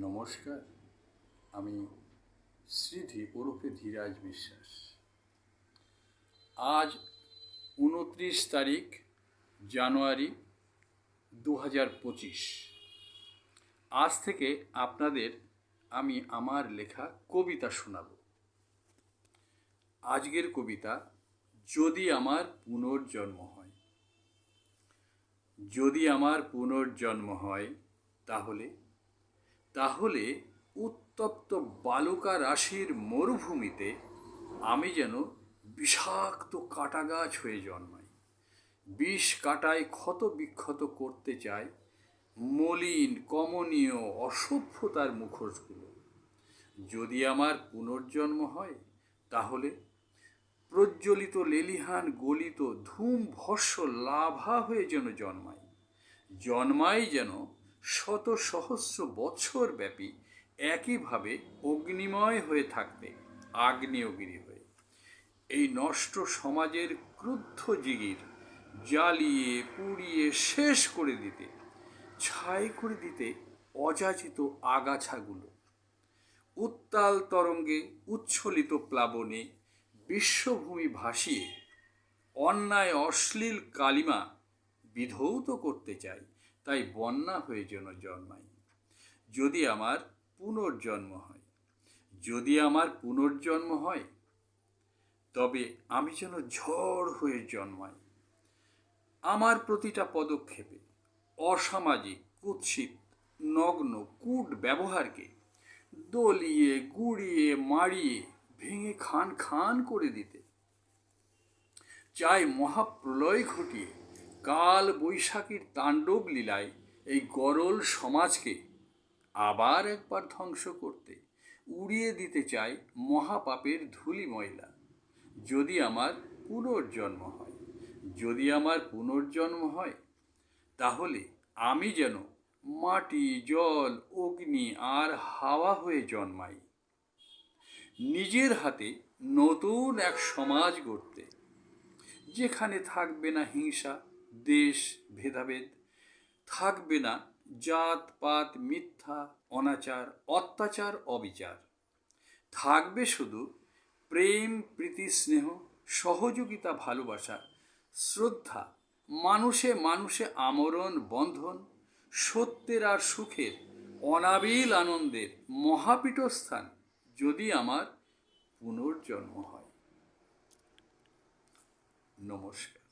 নমস্কার, আমি শ্রীধি ওরফে ধীরাজ বিশ্বাস। আজ উনত্রিশ তারিখ, জানুয়ারি দু হাজার পঁচিশ। আজ থেকে আপনাদের আমি আমার লেখা কবিতা শোনাব। আজকের কবিতা, যদি আমার পুনর্জন্ম হয়। যদি আমার পুনর্জন্ম হয়, তাহলে তাহলে উত্তপ্ত বালুকা রাশির মরুভূমিতে আমি যেন বিষাক্ত কাটা গাছ হয়ে জন্মাই। বিষ কাটায় ক্ষত বিক্ষত করতে চাই মলিন, কমনীয়, অসভ্যতার মুখোশগুলো। যদি আমার পুনর্জন্ম হয়, তাহলে প্রজ্বলিত লেলিহান গলিত ধূম ভস্য লাভা হয়ে যেন জন্মায় জন্মাই যেন শত সহস্র বৎসর ব্যাপী একইভাবে অগ্নিময় হয়ে থাকবে, আগ্নেয়গিরি হয়ে। এই নষ্ট সমাজের ক্রুদ্ধ জিগির জ্বালিয়ে, পুড়িয়ে, শেষ করে দিতে, ছাই করে দিতে অযাচিত আগাছাগুলো। উত্তাল তরঙ্গে উচ্ছলিত প্লাবনে বিশ্বভূমি ভাসিয়ে, অন্যায় অশ্লীল কালিমা বিধৌত করতে চাই। তাই বন্যা হয়ে যেন জন্মাই যদি আমার পুনর্জন্ম হয়, যদি আমার পুনর্জন্ম হয়, তবে আমি যেন ঝড় হয়ে জন্মাই। আমার প্রতিটা পদক্ষেপে অসামাজিক, কুৎসিত, নগ্ন, কূট ব্যবহারকে দলিয়ে, গুড়িয়ে মারিয়ে ভেঙে খান খান করে দিতে, চাই মহাপ্রলয় ঘটিয়ে কাল বৈশাখীর তাণ্ডব লীলায় এই গরল সমাজকে আবার একবার ধ্বংস করতে, উড়িয়ে দিতে চাই মহাপাপের ধুলি ময়লা। যদি আমার পুনর্জন্ম হয়, যদি আমার পুনর্জন্ম হয়, তাহলে আমি যেন মাটি, জল, অগ্নি আর হাওয়া হয়ে জন্মাই। নিজের হাতে নতুন এক সমাজ গড়তে, যেখানে থাকবে না হিংসা দেশ ভেদাভেদ। থাকবে না জাত, পাত, মিথ্যা, অনাচার, অত্যাচার, অবিচার। থাকবে শুধু প্রেম, প্রীতি, স্নেহ, সহযোগিতা, ভালোবাসা, শ্রদ্ধা, মানুষে মানুষে আমরণ, বন্ধন, সত্যের আর সুখের অনাবিল আনন্দের মহাপীঠস্থান যদি আমার পুনর্জন্ম হয়। নমস্কার।